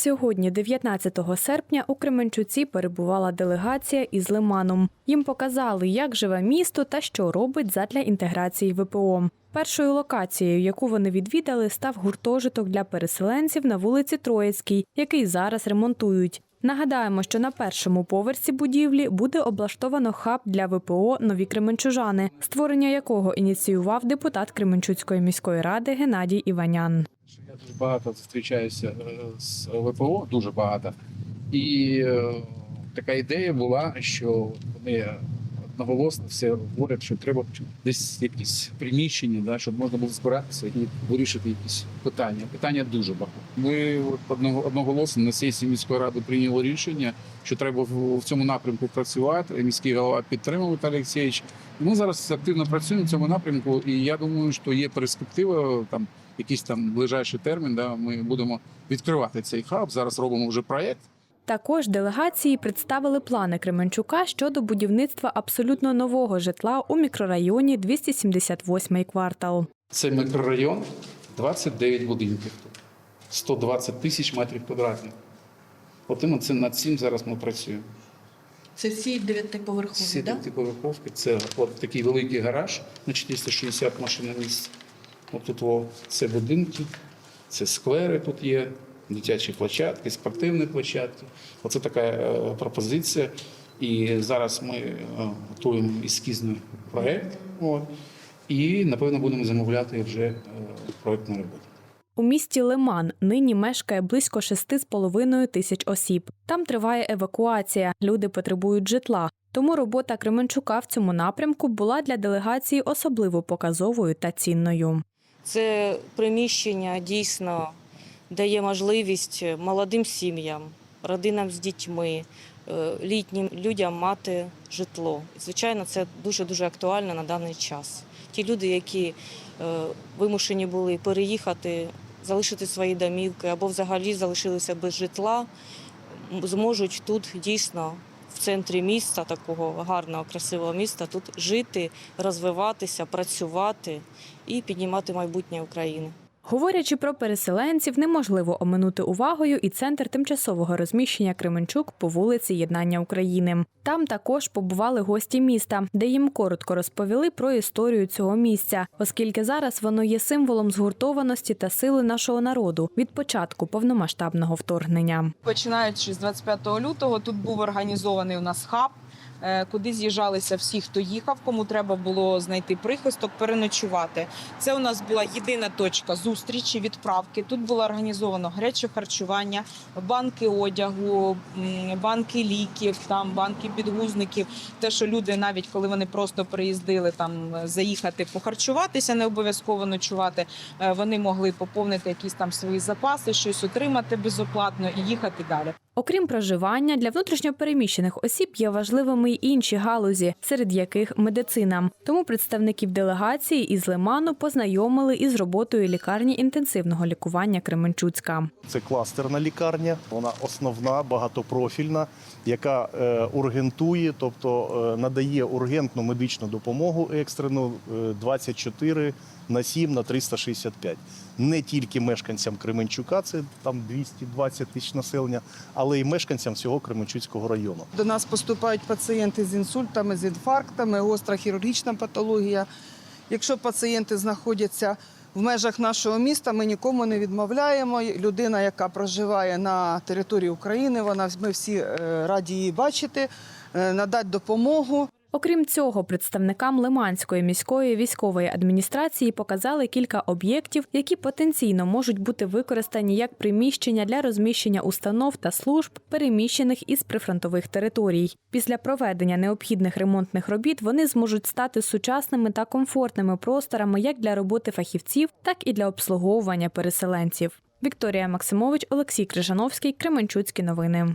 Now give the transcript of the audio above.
Сьогодні, 19 серпня, у Кременчуці перебувала делегація із Лиманом. Їм показали, як живе місто та що робить задля інтеграції ВПО. Першою локацією, яку вони відвідали, став гуртожиток для переселенців на вулиці Троїцькій, який зараз ремонтують. Нагадаємо, що на першому поверсі будівлі буде облаштовано хаб для ВПО Нові Кременчужани, створення якого ініціював депутат Кременчуцької міської ради Геннадій Іванян. Я дуже багато зустрічаюся е, з ВПО, дуже багато. І е, така ідея була, що вони одноголосно все говорять, що треба десь якісь приміщення, да, щоб можна було збиратися і вирішити якісь питання. Питання дуже багато. Ми одного- одноголосно на сесії міської ради прийняли рішення, що треба в, цьому напрямку працювати. Міський голова підтримав Віталій Олексійович. Ми зараз активно працюємо в цьому напрямку, і я думаю, що є перспектива там якийсь там ближайший термін. Да, ми будемо відкривати цей хаб. Зараз робимо вже проєкт. Також делегації представили плани Кременчука щодо будівництва абсолютно нового житла у мікрорайоні 278 квартал. Це мікрорайон, 29 будинків тут, 120 тисяч метрів квадратних. От іменно це над цим зараз ми працюємо. Це всі дев'ятиповерхові, Всі ті це от такий великий гараж на 460 машин на місці. От тут о, це будинки, це сквери тут є, дитячі площадки, спортивні площадки. Оце така е, пропозиція. І зараз ми е, готуємо ескізний проєкт. І, напевно, будемо замовляти вже е, проєктну роботу. У місті Лиман нині мешкає близько 6,5 тисяч осіб. Там триває евакуація, люди потребують житла. Тому робота Кременчука в цьому напрямку була для делегації особливо показовою та цінною. Це приміщення дійсно дає можливість молодим сім'ям, родинам з дітьми, е, літнім людям мати житло. Звичайно, це дуже дуже актуально на даний час. Ті люди, які е, вимушені були переїхати, залишити свої домівки або взагалі залишилися без житла, зможуть тут дійсно в центрі міста, такого гарного, красивого міста, тут жити, розвиватися, працювати і піднімати майбутнє України. Говорячи про переселенців, неможливо оминути увагою і центр тимчасового розміщення Кременчук по вулиці Єднання України. Там також побували гості міста, де їм коротко розповіли про історію цього місця, оскільки зараз воно є символом згуртованості та сили нашого народу від початку повномасштабного вторгнення. Починаючи з 25 лютого, тут був організований у нас хаб, куди з'їжджалися всі, хто їхав, кому треба було знайти прихисток, переночувати. Це у нас була єдина точка зустрічі, відправки. Тут було організовано гаряче харчування, банки одягу, банки ліків, там банки підгузників. Те, що люди, навіть коли вони просто приїздили там е, заїхати похарчуватися, не обов'язково ночувати. е, Вони могли поповнити якісь там свої запаси, щось отримати безоплатно і їхати далі. Окрім проживання, для внутрішньопереміщених осіб є важливими й інші галузі, серед яких медицина. Тому представників делегації із Лиману познайомили із роботою лікарні інтенсивного лікування Кременчуцька. Це кластерна лікарня, вона основна, багатопрофільна, яка е, ургентує, тобто е, надає ургентну медичну допомогу екстрену е, 24 на 7 на 365. Не тільки мешканцям Кременчука, це там 220 тисяч населення, але й мешканцям всього Кременчуцького району. До нас поступають пацієнти з інсультами, з інфарктами, гостра хірургічна патологія. Якщо пацієнти знаходяться в межах нашого міста, ми нікому не відмовляємо. Людина, яка проживає на території України, вона ми всі е, раді її бачити, е, надати допомогу. Окрім цього, представникам Лиманської міської військової адміністрації показали кілька об'єктів, які потенційно можуть бути використані як приміщення для розміщення установ та служб, переміщених із прифронтових територій. Після проведення необхідних ремонтних робіт вони зможуть стати сучасними та комфортними просторами як для роботи фахівців, так і для обслуговування переселенців. Вікторія Максимович, Олексій Крижановський, Кременчуцькі новини.